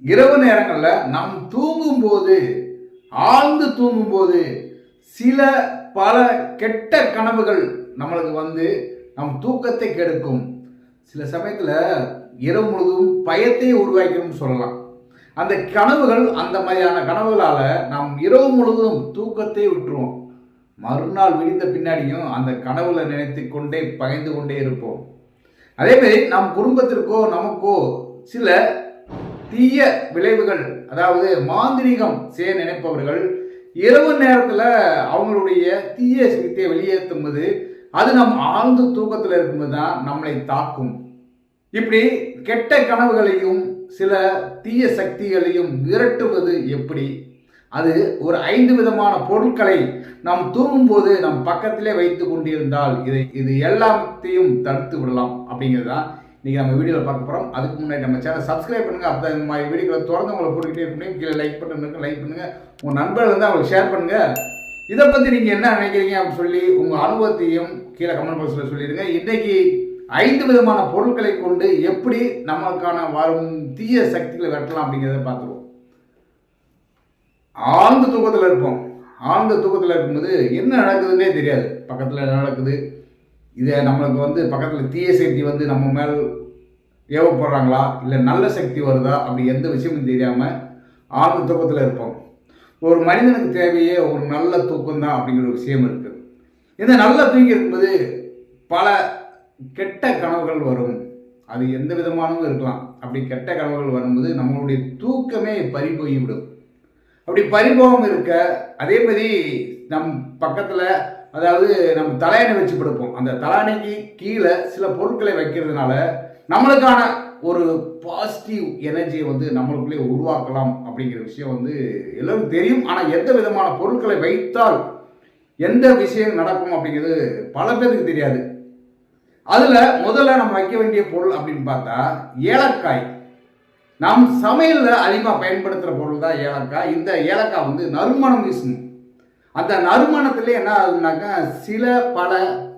இரவு நேரங்களில் நாம் தூங்கும்போது ஆழ்ந்து தூங்கும்போது சில பல கெட்ட கனவுகள் நம்மளுக்கு வந்து நம் தூக்கத்தை கெடுக்கும். சில சமயத்தில் இரவு முழுதும் பயத்தை உருவாக்கணும்னு சொல்லலாம். அந்த கனவுகள் அந்த மாதிரியான கனவுகளால் நாம் இரவு முழுவதும் தூக்கத்தை விட்டுருவோம். மறுநாள் விடிந்த பின்னாடியும் அந்த கனவுல நினைத்து கொண்டே பயந்து கொண்டே இருப்போம். அதேமாரி நம் குடும்பத்திற்கோ நமக்கோ சில தீய விளைவுகள் அதாவது மாந்திரிகம் செய்ய நினைப்பவர்கள் இரவு நேரத்தில் அவங்களுடைய தீய சக்தியை வெளியேற்றும் போது அது நம் ஆழ்ந்த தூக்கத்தில் இருக்கும்போது தான் நம்மளை தாக்கும். இப்படி கெட்ட கனவுகளையும் சில தீய சக்திகளையும் விரட்டுவது எப்படி? அது ஒரு ஐந்து விதமான பொருட்களை நாம் தூங்கும்போது நம் பக்கத்திலே வைத்து கொண்டிருந்தால் இதை இது எல்லாத்தையும் தடுத்து விடலாம் அப்படிங்கிறது தான் இன்றைக்கி நம்ம வீடியோவில் பார்க்க போகிறோம் அதுக்கு முன்னாடி நம்ம சேனல் சப்ஸ்கிரைப் பண்ணுங்கள் அப்போ இந்த மாதிரி வீடியோக்களை தொடர்ந்து உங்களை போட்டுக்கிட்டே இருக்கணும் கீழே லைக் பண்ணுங்க லைக் பண்ணுங்கள் உங்கள் நண்பர்கள் வந்து அவங்களுக்கு ஷேர் பண்ணுங்கள் இதை பற்றி நீங்கள் என்ன நினைக்கிறீங்க அப்படின்னு சொல்லி உங்கள் அனுபவத்தையும் கீழே கமெண்ட் பாக்ஸில் சொல்லிடுங்க. இன்றைக்கி ஐந்து விதமான பொருட்களை கொண்டு எப்படி நமக்கான வரும் தீய சக்திகளை வெட்டலாம் அப்படிங்கிறத பார்த்துருவோம். ஆழ்ந்த தூக்கத்தில் இருப்போம். ஆழ்ந்த தூக்கத்தில் இருக்கும்போது என்ன நடக்குதுன்னே தெரியாது. பக்கத்தில் என்ன நடக்குது? இதை நம்மளுக்கு வந்து பக்கத்தில் தீய சக்தி வந்து நம்ம மேல் ஏவப்படுறாங்களா? இல்லை நல்ல சக்தி வருதா? அப்படி எந்த விஷயமும் தெரியாமல் ஆழ்ந்த தூக்கத்தில் இருப்போம். ஒரு மனிதனுக்கு தேவையே ஒரு நல்ல தூக்கம் தான் அப்படிங்கிற ஒரு விஷயம் இருக்குது இந்த நல்ல தூங்கி இருக்கும்போது பல கெட்ட கனவுகள் வரும். அது எந்த விதமானவும் இருக்கலாம். அப்படி கெட்ட கனவுகள் வரும்போது நம்மளுடைய தூக்கமே பறி போய்விடும். அப்படி பரிபோகம் இருக்க அதே மாதிரி நம் பக்கத்தில் அதாவது நம்ம தலையணை வச்சு படுப்போம். அந்த தலையணைக்கு கீழே சில பொருட்களை வைக்கிறதுனால நம்மளுக்கான ஒரு பாசிட்டிவ் எனர்ஜியை வந்து நம்மளுக்குள்ளே உருவாக்கலாம் அப்படிங்கிற விஷயம் வந்து எல்லோரும் தெரியும். ஆனால் எந்த விதமான பொருட்களை வைத்தால் எந்த விஷயம் நடக்கும் அப்படிங்கிறது பல பேருக்கு தெரியாது. அதில் முதல்ல நம்ம வைக்க வேண்டிய பொருள் அப்படின்னு பார்த்தா ஏலக்காய். நாம் சமையலில் அதிகமாக பயன்படுத்துகிற பொருள் தான் ஏலக்காய். இந்த ஏலக்காய் வந்து நறுமணம் வீசணும் அந்த நறுமணத்திலே என்ன ஆகுதுனாக்கா சில பல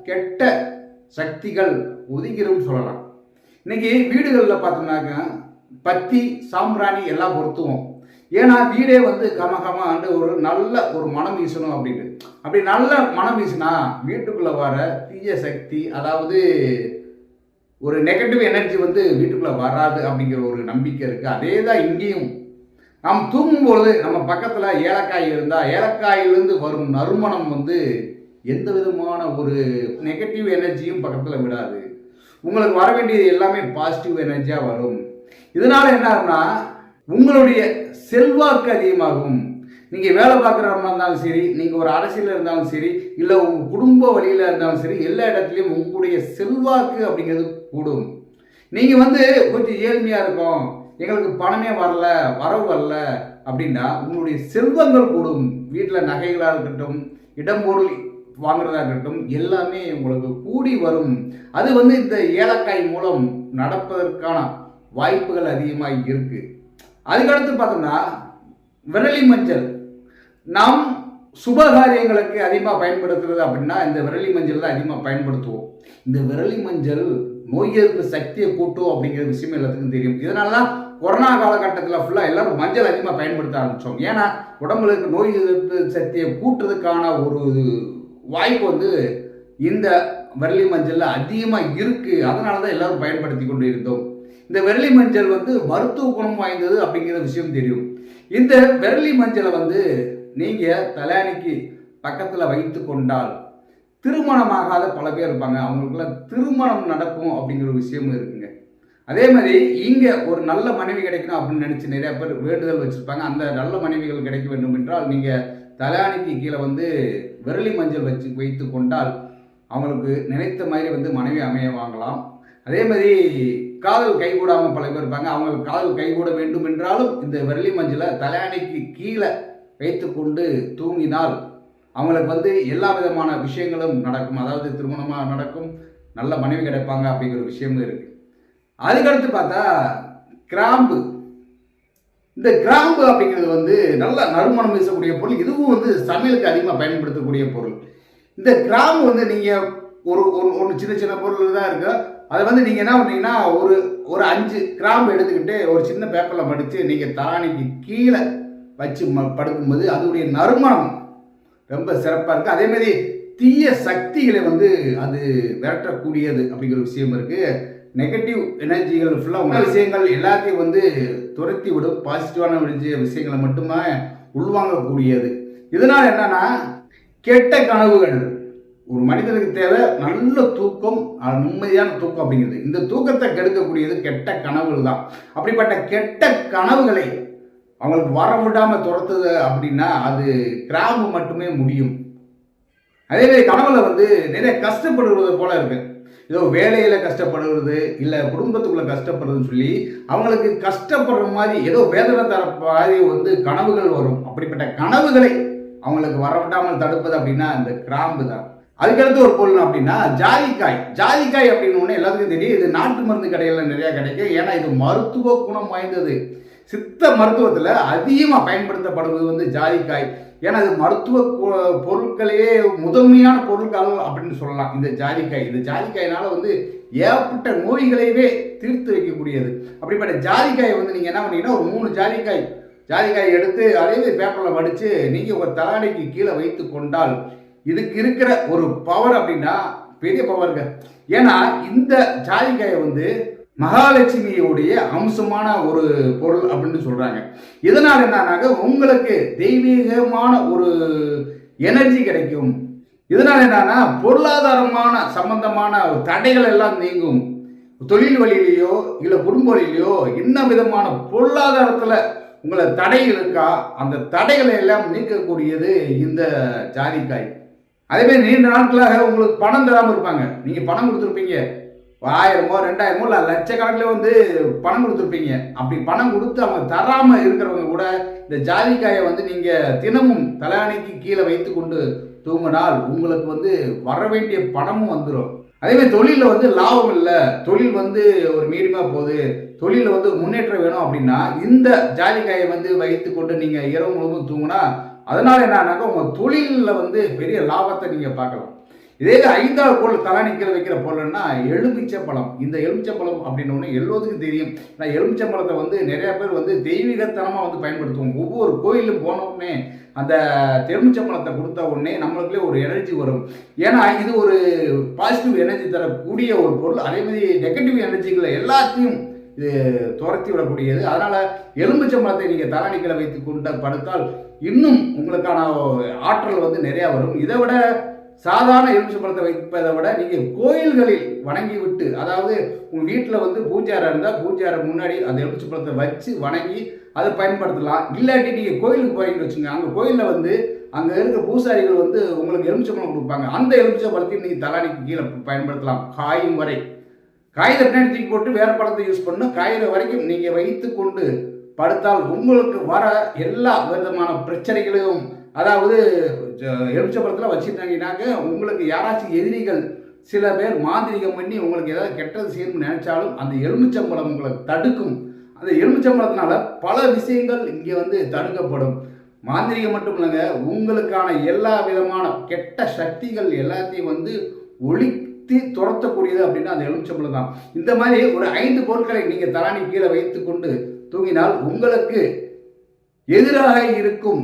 கெட்ட சக்திகள் ஒதுங்கிரும் சொல்லலாம். இன்னைக்கு வீடுகளில் பார்த்தோம்னாக்கா பத்தி சாம்பிராணி எல்லாம் பொருத்துவோம். ஏன்னா வீடே வந்து கமகமாண்டு ஒரு நல்ல ஒரு மனம் வீசணும் அப்படின்ட்டு அப்படி நல்ல மனம் வீசினா வீட்டுக்குள்ளே வர தீய சக்தி அதாவது ஒரு நெகட்டிவ் எனர்ஜி வந்து வீட்டுக்குள்ளே வராது அப்படிங்கிற ஒரு நம்பிக்கை இருக்குது அதே தான் இங்கேயும் நாம் தூங்கும்பொழுது நம்ம பக்கத்தில் ஏலக்காய் இருந்தால் ஏலக்காயிலிருந்து வரும் நறுமணம் வந்து எந்த விதமான ஒரு நெகட்டிவ் எனர்ஜியும் பக்கத்தில் விடாது. உங்களுக்கு வர வேண்டியது எல்லாமே பாசிட்டிவ் எனர்ஜியாக வரும். இதனால் என்ன ஆகும்னா உங்களுடைய செல்வாக்கு அதிகமாகும். நீங்கள் வேலை பார்க்குறவங்க இருந்தாலும் சரி நீங்கள் ஒரு அரசியலில் இருந்தாலும் சரி இல்லை உங்கள் குடும்ப வழியில் இருந்தாலும் சரி எல்லா இடத்துலையும் உங்களுடைய செல்வாக்கு அப்படிங்கிறது கூடும். நீங்கள் வந்து கொஞ்சம் ஏழ்மையாக இருக்கும் எங்களுக்கு பணமே வரல வரவு வரல அப்படின்னா உங்களுடைய செல்வங்கள் கூடும். வீட்டில் நகைகளாக இருக்கட்டும் இடம் பொருள் வாங்குறதா இருக்கட்டும் எல்லாமே உங்களுக்கு கூடி வரும். அது வந்து இந்த ஏலக்காய் மூலம் நடப்பதற்கான வாய்ப்புகள் அதிகமாக இருக்குது அதுக்கடுத்து பார்த்தோம்னா விரலி மஞ்சள். நாம் சுப காரியங்களுக்கு அதிகமாக பயன்படுத்துறது அப்படின்னா இந்த விரலி மஞ்சள் தான் அதிகமாக பயன்படுத்துவோம். இந்த விரலி மஞ்சள் நோய் எதிர்ப்பு சக்தியை கூட்டும் அப்படிங்கிற விஷயம் எல்லாத்துக்கும் தெரியும். இதனால தான் கொரோனா காலகட்டத்தில் ஃபுல்லாக எல்லாரும் மஞ்சள் அதிகமாக பயன்படுத்த ஆரம்பித்தோம் ஏன்னா உடம்புல இருக்க நோய் எதிர்ப்பு சக்தியை கூட்டுறதுக்கான ஒரு வாய்ப்பு வந்து இந்த விரலி மஞ்சளில் அதிகமாக இருக்குது அதனால தான் எல்லாரும் பயன்படுத்தி கொண்டு இருந்தோம். இந்த விரலி மஞ்சள் வந்து மருத்துவ குணம் வாய்ந்தது அப்படிங்கிற விஷயம் தெரியும். இந்த விரலி மஞ்சளை வந்து நீங்கள் தலையணிக்கு பக்கத்தில் வைத்து கொண்டால் திருமணமாகாத பல பேர் இருப்பாங்க. அவங்களுக்குள்ள திருமணம் நடக்கும் அப்படிங்கிற ஒரு விஷயமும் இருக்குங்க. அதே மாதிரி இங்கே ஒரு நல்ல மனைவி கிடைக்கணும் அப்படின்னு நினச்சி நிறைய பேர் வேண்டுதல் வச்சுருப்பாங்க. அந்த நல்ல மனைவிகள் கிடைக்க வேண்டும் என்றால் நீங்கள் தலையாணிக்கு கீழே வந்து விரலி மஞ்சள் வச்சு வைத்து கொண்டால் அவங்களுக்கு நினைத்த மாதிரி வந்து மனைவி அமைய வாங்கலாம். அதே மாதிரி காதல் கைகூடாமல் பல பேர் இருப்பாங்க. அவங்களுக்கு காதல் கைகூட வேண்டும் என்றாலும் இந்த விரலி மஞ்சளை தலையாணிக்கு கீழே வைத்துக்கொண்டு தூங்கினால் அவங்களுக்கு வந்து எல்லா விதமான விஷயங்களும் நடக்கும். அதாவது திருமணமாக நடக்கும். நல்ல மனைவி கிடைப்பாங்க அப்படிங்கிற விஷயமும் இருக்குது அதுக்கடுத்து பார்த்தா கிராம்பு. இந்த கிராம்பு அப்படிங்கிறது வந்து நல்ல நறுமணம் வீசக்கூடிய பொருள். இதுவும் வந்து சமையலுக்கு அதிகமாக பயன்படுத்தக்கூடிய பொருள். இந்த கிராம்பு வந்து நீங்கள் ஒரு ஒன்று சின்ன சின்ன பொருள் தான் இருக்கு. அதை வந்து நீங்கள் என்ன பண்ணீங்கன்னா ஒரு ஒரு அஞ்சு கிராம்பு எடுத்துக்கிட்டு ஒரு சின்ன பேப்பரில் மடித்து நீங்கள் தானிக்கு கீழே வச்சு ம படுக்கும்போது அதோடைய நறுமணம் ரொம்ப சிறப்பாக இருக்குது அதேமாதிரி தீய சக்திகளை வந்து அது விரட்டக்கூடியது அப்படிங்கிற விஷயம் இருக்குது நெகட்டிவ் எனர்ஜிகள் ஃபுல்லாக உள்ள விஷயங்கள் எல்லாத்தையும் வந்து துரத்தி விடும் பாசிட்டிவான விடிஞ்ச விஷயங்களை மட்டுமே உள்வாங்கக்கூடியது. இதனால் என்னன்னா கெட்ட கனவுகள். ஒரு மனிதனுக்கு தேவை நல்ல தூக்கம் அது நிம்மதியான தூக்கம் அப்படிங்கிறது. இந்த தூக்கத்தை கெடுக்கக்கூடியது கெட்ட கனவுகள் தான். அப்படிப்பட்ட கெட்ட கனவுகளை அவங்களுக்கு வர விடாமல் துரத்துது அப்படின்னா அது கிராம்பு மட்டுமே முடியும். அதே மாதிரி கனவுல வந்து நிறைய கஷ்டப்படுவது போல இருக்கு. ஏதோ வேலையில் கஷ்டப்படுறது இல்லை குடும்பத்துக்குள்ளே கஷ்டப்படுறதுன்னு சொல்லி அவங்களுக்கு கஷ்டப்படுற மாதிரி ஏதோ வேதனை தர மாதிரி வந்து கனவுகள் வரும். அப்படிப்பட்ட கனவுகளை அவங்களுக்கு வரவிடாமல் தடுப்பது அப்படின்னா இந்த கிராம்பு தான். அதுக்கடுத்து ஒரு பொருள் அப்படின்னா ஜாதிக்காய். ஜாதிக்காய் அப்படின்னு ஒன்று எல்லாத்துக்கும் தெரியும். இது நாட்டு மருந்து கடைகளில் நிறையா கிடைக்கும். ஏன்னா இது மருத்துவ குணம் வாய்ந்தது. சித்த மருத்துவத்தில் அதிகமாக பயன்படுத்தப்படுவது வந்து ஜாதிக்காய். ஏன்னா அது மருத்துவ பொ- பொருட்களையே முதன்மையான பொருட்கள் அப்படின்னு சொல்லலாம். இந்த ஜாதிக்காய். இந்த ஜாதிக்காயினால் வந்து ஏகப்பட்ட நோய்களையே தீர்த்து வைக்கக்கூடியது. அப்படிப்பட்ட ஜாதிக்காயை வந்து நீங்கள் என்ன பண்ணீங்கன்னா ஒரு மூணு ஜாதிக்காய். ஜாதிக்காய் எடுத்து அதே பேப்பரில் வடித்து நீங்கள் உங்கள் தலாடைக்கு கீழே வைத்து கொண்டால் இதுக்கு இருக்கிற ஒரு பவர் அப்படின்னா பெரிய பவருங்க ஏன்னா இந்த ஜாதிக்காயை வந்து மகாலட்சுமியுடைய அம்சமான ஒரு பொருள் அப்படின்னு சொல்றாங்க. இதனால் என்னன்னாக்க உங்களுக்கு தெய்வீகமான ஒரு எனர்ஜி கிடைக்கும். இதனால் என்னன்னா பொருளாதாரமான சம்பந்தமான தடைகள் எல்லாம் நீங்கும். தொழில் வழியிலையோ இல்லை குடும்ப வழியிலையோ என்ன விதமான பொருளாதாரத்தில் உங்களை தடை இருக்கா அந்த தடைகளை எல்லாம் நீக்கக்கூடியது இந்த ஜாதிக்காய். அதேமாதிரி நீண்ட நாட்களாக உங்களுக்கு பணம் தராமல் இருப்பாங்க. நீங்கள் பணம் கொடுத்துருப்பீங்க. ஆயிரமோ ரெண்டாயிரமோ இல்லை லட்சக்கணக்கில் வந்து பணம் கொடுத்துருப்பீங்க. அப்படி பணம் கொடுத்து அவங்க தராமல் இருக்கிறவங்க கூட இந்த ஜாதிக்காயை வந்து நீங்கள் தினமும் தலையணைக்கு கீழே வைத்து கொண்டு தூங்கினால் உங்களுக்கு வந்து வர வேண்டிய பணமும் வந்துடும் அதேமாதிரி தொழிலில் வந்து லாபம் இல்லை. தொழில் வந்து ஒரு மீடியமாக போகுது. தொழிலில் வந்து முன்னேற்றம் வேணும் அப்படின்னா இந்த ஜாதிக்காயை வந்து வைத்து கொண்டு நீங்கள் இரவு முழுவதும் தூங்கினா அதனால என்னன்னாக்கா உங்கள் தொழிலில் வந்து பெரிய லாபத்தை நீங்கள் பார்க்கலாம். இதே இது ஐந்தாவது பொருள் தலானிக்கிற வைக்கிற பொருள்னா எலுமிச்சை பழம் இந்த எலுமிச்சை பழம் அப்படின்னு ஒன்று எல்லோத்துக்கும் தெரியும். நான் எலுமிச்சை பழத்தை வந்து நிறைய பேர் வந்து தெய்வீகத்தனமாக வந்து பயன்படுத்துவோம். ஒவ்வொரு கோயிலும் போன உடனே அந்த எலுமிச்சை பழத்தை கொடுத்த உடனே நம்மளுக்குள்ளே ஒரு எனர்ஜி வரும். ஏன்னா இது ஒரு பாசிட்டிவ் எனர்ஜி தரக்கூடிய ஒரு பொருள். அதே மாதிரி நெகட்டிவ் எனர்ஜிகளை எல்லாத்தையும் இது துரத்தி விடக்கூடியது. அதனால் எலுமிச்சை பழத்தை நீங்கள் தலானிக்கிற வைத்து கொண்ட படுத்தால் இன்னும் உங்களுக்கான ஆற்றல் வந்து நிறையா வரும். இதை விட சாதாரண எலுமிச்சை பழத்தை வைப்பதை விட நீங்கள் கோயில்களில் வணங்கி விட்டு அதாவது உங்கள் வீட்டில் வந்து பூஜாரம் இருந்தால் பூஜாரம் முன்னாடி அந்த எலுமிச்சை பழத்தை வச்சு வணங்கி அதை பயன்படுத்தலாம். இல்லாட்டி நீங்கள் கோயிலுக்கு போறீங்கன்னு வச்சுங்க அங்கே கோயிலில் வந்து அங்கே இருக்க பூசாரிகள் வந்து உங்களுக்கு எலுமிச்சை பழம் கொடுப்பாங்க. அந்த எலுமிச்சை பழத்தையும் நீங்கள் தலாடிக்கு கீழே பயன்படுத்தலாம். காயும் வரை. காயில பின்னாடி தூக்கி போட்டு வேறு பழத்தை யூஸ் பண்ணணும். காகித வரைக்கும் நீங்கள் வைத்து கொண்டு படுத்தால் உங்களுக்கு வர எல்லா விதமான பிரச்சனைகளையும் அதாவது எலுமிச்சப்பழத்தில் வச்சுட்டாங்கன்னாக்க உங்களுக்கு யாராச்சும் எதிரிகள் சில பேர் மாந்திரிகம் பண்ணி உங்களுக்கு ஏதாவது கெட்டது செய்யணும்னு நினைச்சாலும் அந்த எலுமிச்சம்பழம் உங்களை தடுக்கும். அந்த எலுமிச்சம்பழத்தினால பல விஷயங்கள் இங்கே வந்து தடுக்கப்படும். மாந்திரிகம் மட்டும் இல்லைங்க உங்களுக்கான எல்லா விதமான கெட்ட சக்திகள் எல்லாத்தையும் வந்து ஒழித்து துரத்தக்கூடியது அப்படின்னா அந்த எலுமிச்சம்பழம் தான். இந்த மாதிரி ஒரு ஐந்து பொருட்களை நீங்கள் தலானி கீழே வைத்து கொண்டு தூங்கினால் உங்களுக்கு எதிராக இருக்கும்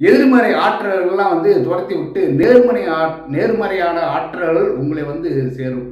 எதிர்மறை ஆற்றல்கள்லாம் வந்து துரத்தி விட்டு நேர்மறை ஆ நேர்மறையான ஆற்றல்கள் உங்களை வந்து சேரும்.